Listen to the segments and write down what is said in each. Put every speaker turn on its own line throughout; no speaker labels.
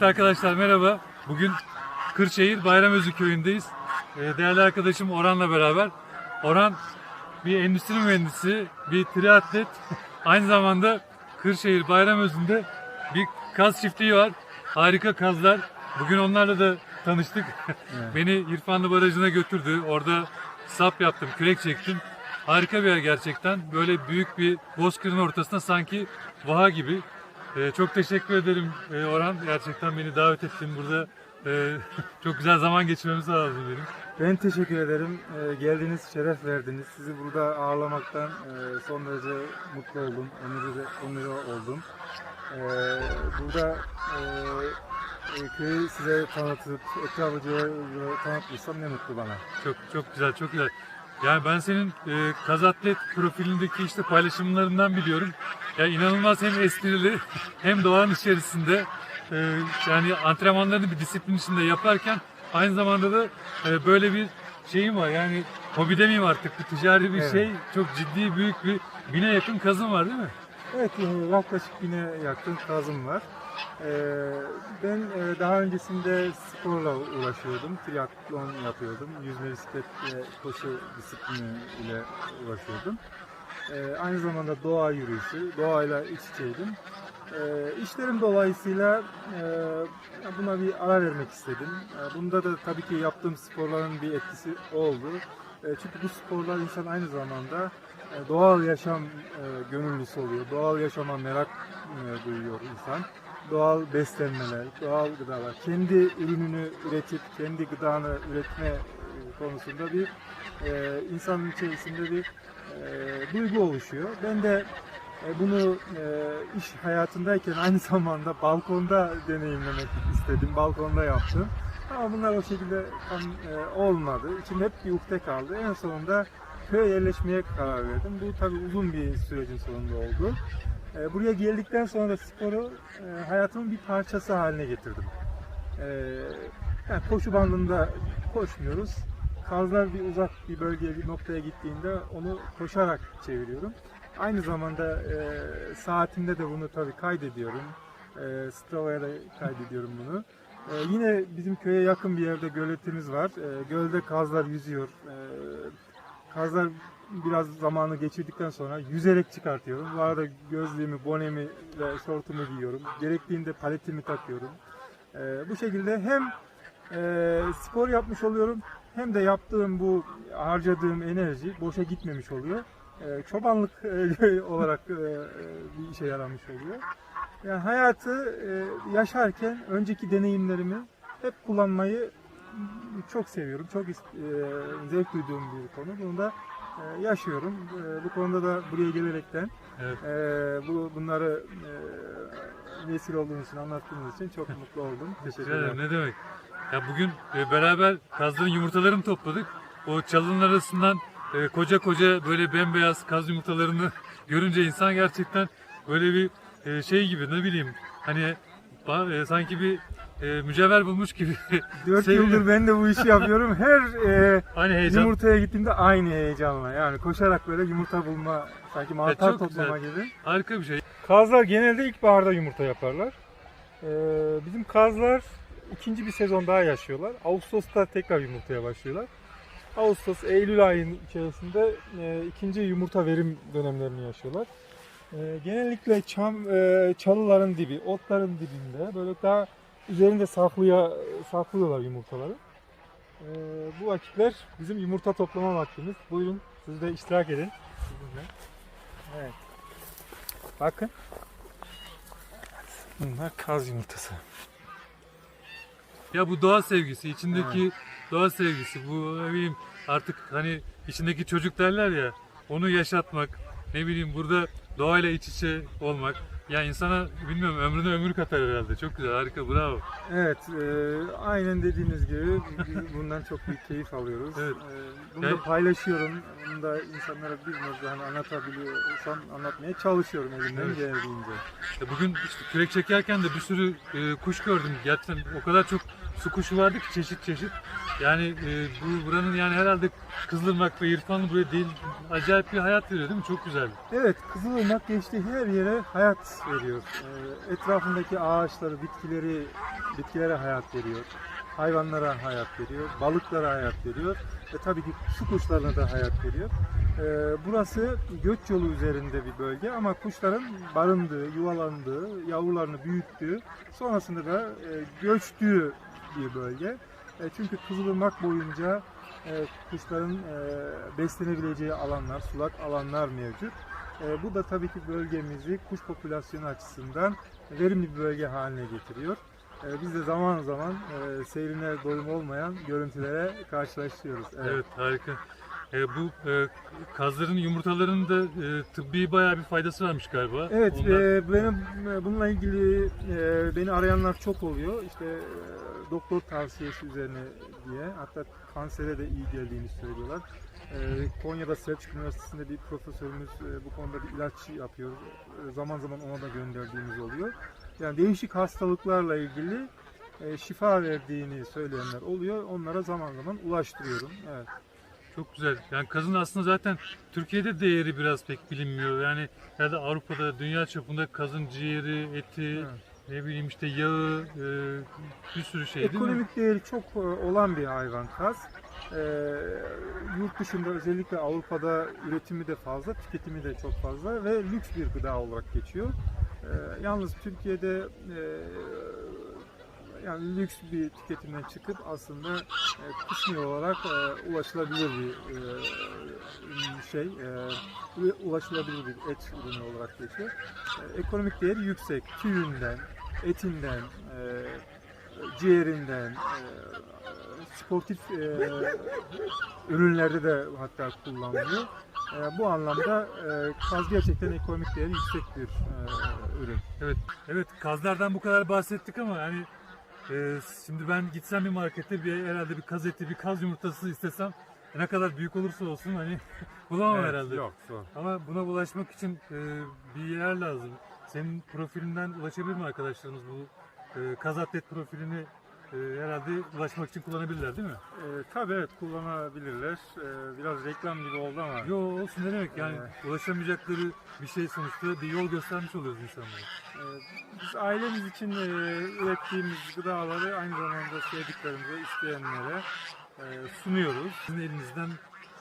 Evet arkadaşlar merhaba. Bugün Kırşehir Bayramözü köyündeyiz. Ee, Değerli arkadaşım Orhan'la beraber. Orhan bir endüstri mühendisi, bir triatlet. Aynı zamanda Kırşehir Bayramözü'nde bir kaz çiftliği var. Harika kazlar. Bugün onlarla da tanıştık. Beni İrfanlı Barajı'na götürdü. Orada sap yaptım, kürek çektim. Harika bir yer gerçekten. Böyle büyük bir bozkırın ortasında sanki vaha gibi. Ee, çok teşekkür ederim e, Orhan. Gerçekten beni davet ettin burada. e, çok güzel zaman geçirmemiz lazım benim.
Ben teşekkür ederim. Ee, geldiniz, şeref verdiniz. Sizi burada ağırlamaktan e, son derece mutlu oldum. Onur, onur oldum. Ee, burada e, e, köyü size tanıtıp, etrafıca tanıtmışsam ne mutlu bana.
Çok çok güzel, çok güzel. Yani ben senin e, kaz atlet profilindeki işte paylaşımlarından biliyorum. Ya inanılmaz hem esprili hem doğanın içerisinde e, yani antrenmanlarını bir disiplin içinde yaparken aynı zamanda da e, böyle bir şeyim var. Yani hobi demeyeyim artık bu ticari bir
Evet.
şey. Çok ciddi büyük bir bine yakın kazın var değil mi?
Evet, e, yaklaşık bine yakın kazım var. Ee, ben e, daha öncesinde sporla uğraşıyordum. Triatlon yapıyordum. Yüzme, bisiklet ve koşu disiplini ile uğraşıyordum. Ee, aynı zamanda doğa yürüyüşü, doğayla iç içeydim. Ee, işlerim dolayısıyla e, buna bir ara vermek istedim. Ee, bunda da tabii ki yaptığım sporların bir etkisi oldu. Ee, çünkü bu sporlar insan aynı zamanda e, doğal yaşam e, gönüllüsü oluyor. Doğal yaşama merak e, duyuyor insan. Doğal beslenmeler, doğal gıdalar, kendi ürününü üretip kendi gıdanı üretme e, konusunda bir e, insanın içerisinde bir e, duygu oluşuyor. Ben de e, bunu e, iş hayatındayken aynı zamanda balkonda deneyimlemek istedim. Balkonda yaptım. Ama bunlar o şekilde e, olmadı. İçimde hep bir ukde kaldı. En sonunda köye yerleşmeye karar verdim. Bu tabii uzun bir sürecin sonunda oldu. Buraya geldikten sonra sporu hayatımın bir parçası haline getirdim. Yani koşu bandında koşmuyoruz. Kazlar bir uzak bir bölgeye, bir noktaya gittiğinde onu koşarak çeviriyorum. Aynı zamanda e, saatimde de bunu tabii kaydediyorum. E, Strava'ya da kaydediyorum bunu. E, yine bizim köye yakın bir yerde göletimiz var. E, gölde kazlar yüzüyor. E, kazlar biraz zamanı geçirdikten sonra yüzerek çıkartıyorum. Bu arada gözlüğümü, bonemi ve şortumu giyiyorum. Gerektiğinde paletimi takıyorum. E, bu şekilde hem e, spor yapmış oluyorum hem de yaptığım bu harcadığım enerji boşa gitmemiş oluyor. E, çobanlık e, olarak e, e, bir işe yaramış oluyor. Yani hayatı e, yaşarken önceki deneyimlerimi hep kullanmayı çok seviyorum. Çok e, zevk duyduğum bir konu. Bunu da e, yaşıyorum. E, bu konuda da buraya gelerekten
Evet.
e, bu bunları e, vesile olduğunuz için, anlattığınız için çok mutlu oldum. Teşekkür
ederim. ne demek. Ya bugün e, beraber kazların yumurtalarını topladık. O çalının arasından e, koca koca böyle bembeyaz kaz yumurtalarını görünce insan gerçekten böyle bir e, şey gibi ne bileyim hani sanki bir e, mücevher bulmuş gibi.
4
Seviniyorum.
yıldır ben de bu işi yapıyorum. Her e,
hani heyecan.
yumurtaya gittiğimde aynı heyecanla. Yani koşarak böyle yumurta bulma, sanki mantar toplama
güzel.
gibi.
Harika bir şey.
Kazlar genelde ilkbaharda yumurta yaparlar. Ee, bizim kazlar ikinci bir sezon daha yaşıyorlar. Ağustos'ta tekrar yumurtaya başlıyorlar. Ağustos, Eylül ayının içerisinde e, ikinci yumurta verim dönemlerini yaşıyorlar. E, genellikle çam e, çalıların dibi, otların dibinde böyle daha üzerinde saklıyor, saklıyorlar yumurtaları. E, bu vakitler bizim yumurta toplama vaktimiz. Buyurun siz de iştirak edin. Sizinle. Evet. Bakın. Bunlar kaz yumurtası.
Ya bu doğa sevgisi, içindeki doğa sevgisi, bu ne bileyim artık hani içindeki çocuk derler ya, onu yaşatmak, ne bileyim burada doğayla iç içe olmak. Ya insana bilmiyorum ömrüne ömür katar herhalde. Çok güzel, harika, bravo.
Evet, e, aynen dediğiniz gibi bundan çok büyük keyif alıyoruz.
Evet.
E, bunu
Yani-
da paylaşıyorum. Bunu da insanlara bir nebze hani anlatabiliyorsam anlatmaya çalışıyorum elimden
Evet.
geldiğince.
Ya bugün işte kürek çekerken de bir sürü e, kuş gördüm. Gerçekten o kadar çok su kuşu vardı ki çeşit çeşit. Yani e, bu buranın yani herhalde Kızılırmak ve İrfanlı buraya değil acayip bir hayat veriyor değil mi? Çok güzel.
Evet, Kızılırmak geçtiği her yere hayat veriyor. Ee, etrafındaki ağaçları, bitkileri, bitkilere hayat veriyor. Hayvanlara hayat veriyor, balıklara hayat veriyor ve tabii ki su kuşlarına da hayat veriyor. Ee, burası göç yolu üzerinde bir bölge ama kuşların barındığı, yuvalandığı, yavrularını büyüttüğü, sonrasında da e, göçtüğü bir bölge. E, çünkü Kızılırmak boyunca e, kuşların e, beslenebileceği alanlar, sulak alanlar mevcut. Bu da tabii ki bölgemizi kuş popülasyonu açısından verimli bir bölge haline getiriyor. Biz de zaman zaman seyrine doyum olmayan görüntülere karşılaşıyoruz.
Evet, harika. E, bu e, kazların yumurtalarının da e, tıbbi bayağı bir faydası varmış galiba.
Evet,
Onlar-
e, benim e, bununla ilgili e, beni arayanlar çok oluyor. İşte e, doktor tavsiyesi üzerine diye, hatta kansere de iyi geldiğini söylüyorlar. E, Konya'da Selçuk Üniversitesi'nde bir profesörümüz e, bu konuda bir ilaç yapıyor. E, zaman zaman ona da gönderdiğimiz oluyor. Yani değişik hastalıklarla ilgili e, şifa verdiğini söyleyenler oluyor. Onlara zaman zaman ulaştırıyorum. Evet.
Çok güzel. Yani kazın aslında zaten Türkiye'de değeri biraz pek bilinmiyor. Yani ya da Avrupa'da, dünya çapında kazın ciğeri, eti,
Evet.
ne bileyim işte yağı, e, bir sürü şey değil mi?
Ekonomik değeri çok e, olan bir hayvan kaz. Ee, yurt dışında özellikle Avrupa'da üretimi de fazla, tüketimi de çok fazla ve lüks bir gıda olarak geçiyor. Ee, yalnız Türkiye'de e, yani lüks bir tüketimden çıkıp aslında e, kısmi olarak e, ulaşılabilir bir e, şey, e, ulaşılabilir bir et ürünü olarak geçiyor. E, ekonomik değeri yüksek. Tüyünden, etinden, e, ciğerinden, e, sportif e, ürünlerde de hatta kullanılıyor. E, bu anlamda e, kaz gerçekten ekonomik değeri yüksek bir e, ürün.
Evet, evet kazlardan bu kadar bahsettik ama hani e, şimdi ben gitsem bir markete bir herhalde bir kaz eti, bir kaz yumurtası istesem ne kadar büyük olursa olsun hani bulamam herhalde.
Yok, zor.
Ama buna ulaşmak için e, bir yer lazım. Senin profilinden ulaşabilir mi arkadaşlarımız bu e, kaz atlet profilini e, herhalde ulaşmak için kullanabilirler değil mi?
E, tabii evet kullanabilirler. E, biraz reklam gibi oldu ama.
Yo olsun ne demek yani ulaşamayacakları bir şey sonuçta bir yol göstermiş oluyoruz insanlara.
E, biz ailemiz için e, ürettiğimiz gıdaları aynı zamanda sevdiklerimize, isteyenlere e, sunuyoruz.
Sizin elinizden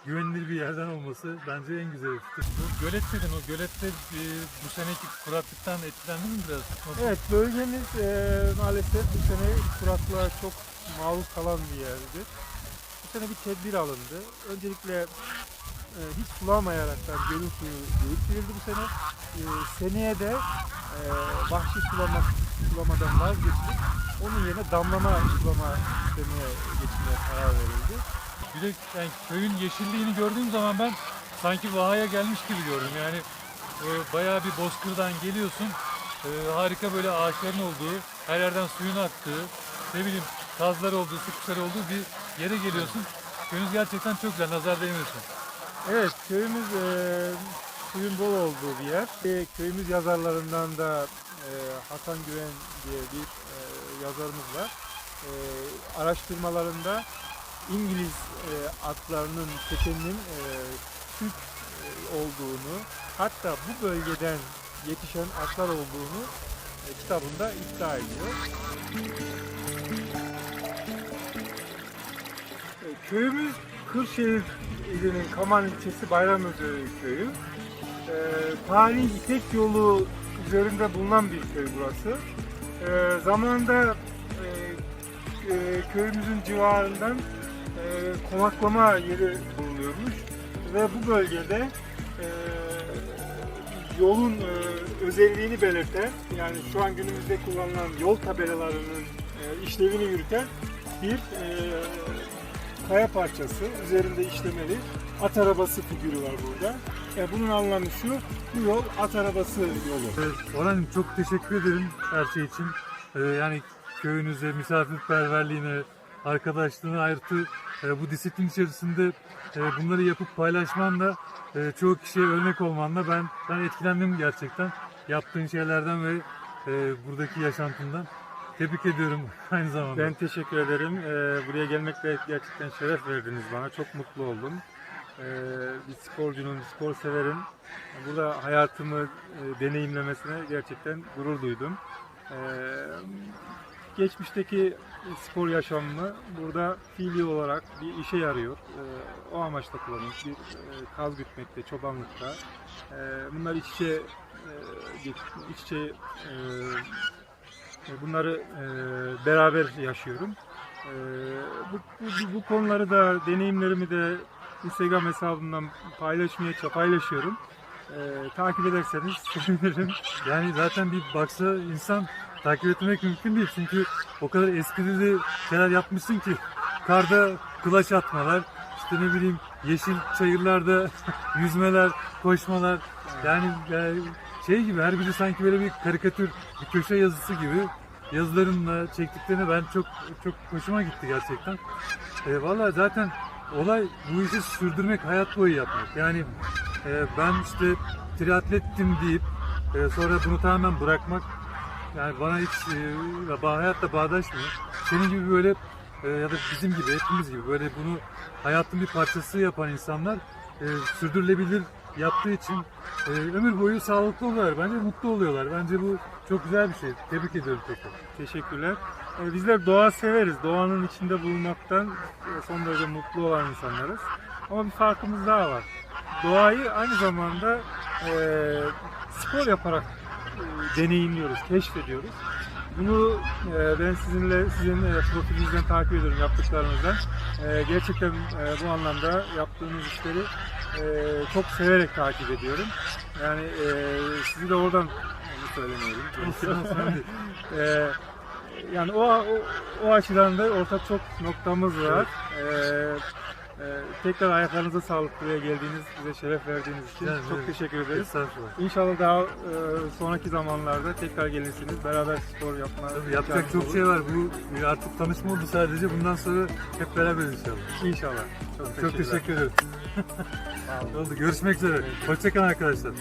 güvenilir bir yerden olması bence en güzeli. Bu gölet dedin o gölette e, bu seneki kuraklıktan etkilendi mi biraz? Nasıl?
Evet bölgemiz e, maalesef bu sene kuraklığa çok maruz kalan bir yerdi. Bu sene bir tedbir alındı. Öncelikle e, hiç sulamayaraktan gölün suyu büyütülürdü bu sene. E, seneye de e, vahşi sulama, sulamadan vazgeçilip onun yerine damlama sulama sistemine geçmeye karar verildi.
Bir de yani köyün yeşilliğini gördüğüm zaman ben sanki vahaya gelmiş gibi gördüm. Yani e, bayağı bir bozkırdan geliyorsun. e, harika böyle ağaçların olduğu, her yerden suyun aktığı, ne bileyim kazlar olduğu, su kuşları olduğu bir yere geliyorsun. Köyünüz gerçekten çok güzel, nazar değmesin.
Evet, köyümüz e, suyun bol olduğu bir yer. E, köyümüz yazarlarından da e, Hasan Güven diye bir e, yazarımız var. E, araştırmalarında İngiliz e, atlarının kökeninin e, Türk e, olduğunu, hatta bu bölgeden yetişen atlar olduğunu e, kitabında iddia ediyor. E, Köyümüz Kırşehir ilinin Kaman ilçesi Bayramözü köyü. E, tarihi İpek yolu üzerinde bulunan bir köy burası. E, zamanında e, e, köyümüzün civarından konaklama yeri bulunuyormuş ve bu bölgede e, yolun e, özelliğini belirten yani şu an günümüzde kullanılan yol tabelalarının e, işlevini yürüten bir e, kaya parçası üzerinde işlemeli at arabası figürü var burada. E, bunun anlamı şu, bu yol at arabası yolu.
Ee, Orhan çok teşekkür ederim her şey için. Ee, yani köyünüze, misafirperverliğine, arkadaşlığına artı e, bu disiplin içerisinde e, bunları yapıp paylaşmanla e, çoğu kişiye örnek olmanla ben ben etkilendim gerçekten yaptığın şeylerden ve e, buradaki yaşantından. Tebrik ediyorum aynı zamanda.
Ben teşekkür ederim. Ee, buraya gelmekle gerçekten şeref verdiniz bana. Çok mutlu oldum. Ee, bir sporcunun, spor severin burada hayatımı e, deneyimlemesine gerçekten gurur duydum. Ee, geçmişteki spor yaşamımı burada fiili olarak bir işe yarıyor. Ee, o amaçla kullanıyorum. Bir e, kaz gütmekte, çobanlıkta. Ee, bunlar iç içe, e, iç içe e, Bunları beraber yaşıyorum. E, bu, bu, bu konuları da, deneyimlerimi de Instagram hesabımdan paylaşmaya paylaşıyorum. E, takip ederseniz sevinirim.
Yani zaten bir baksa insan takip etmek mümkün değil çünkü o kadar esprili şeyler yapmışsın ki karda kulaç atmalar, işte ne bileyim yeşil çayırlarda yüzmeler, koşmalar yani, yani şey gibi her biri sanki böyle bir karikatür, bir köşe yazısı gibi yazılarınla çektiklerini ben çok çok hoşuma gitti gerçekten. E, Valla zaten olay bu işi sürdürmek, hayat boyu yapmak. Yani e, ben işte triatlettim deyip e, sonra bunu tamamen bırakmak yani bana hiç e, hayatta bağdaşmıyor. Senin gibi böyle e, ya da bizim gibi hepimiz gibi böyle bunu hayatın bir parçası yapan insanlar e, sürdürülebilir yaptığı için e, ömür boyu sağlıklı oluyorlar. Bence mutlu oluyorlar. Bence bu çok güzel bir şey. Tebrik ediyorum tekrar.
Teşekkürler. E, bizler doğa severiz. Doğanın içinde bulunmaktan e, son derece mutlu olan insanlarız. Ama bir farkımız daha var. Doğayı aynı zamanda e, spor yaparak deneyimliyoruz, keşfediyoruz. Bunu e, ben sizinle sizin e, profilinizden takip ediyorum yaptıklarınızdan. E, gerçekten e, bu anlamda yaptığınız işleri e, çok severek takip ediyorum. Yani e, sizi de oradan onu söylemeyelim.
Olsun, olsun, hadi.
Ee, yani o, o o açıdan da ortak çok noktamız var. Ee, e, tekrar ayaklarınıza sağlık buraya geldiğiniz, bize şeref verdiğiniz için
Yani,
çok
evet.
teşekkür ederiz.
Estağfurullah.
İnşallah daha e, sonraki zamanlarda tekrar gelirsiniz. Beraber spor yapma.
Tabii yapacak çok
olur.
şey var. Bu artık tanışma oldu sadece. Bundan sonra hep beraber inşallah.
İnşallah. Çok,
Çok teşekkür ederim. Oldu. Görüşmek üzere. Hoşçakalın arkadaşlar.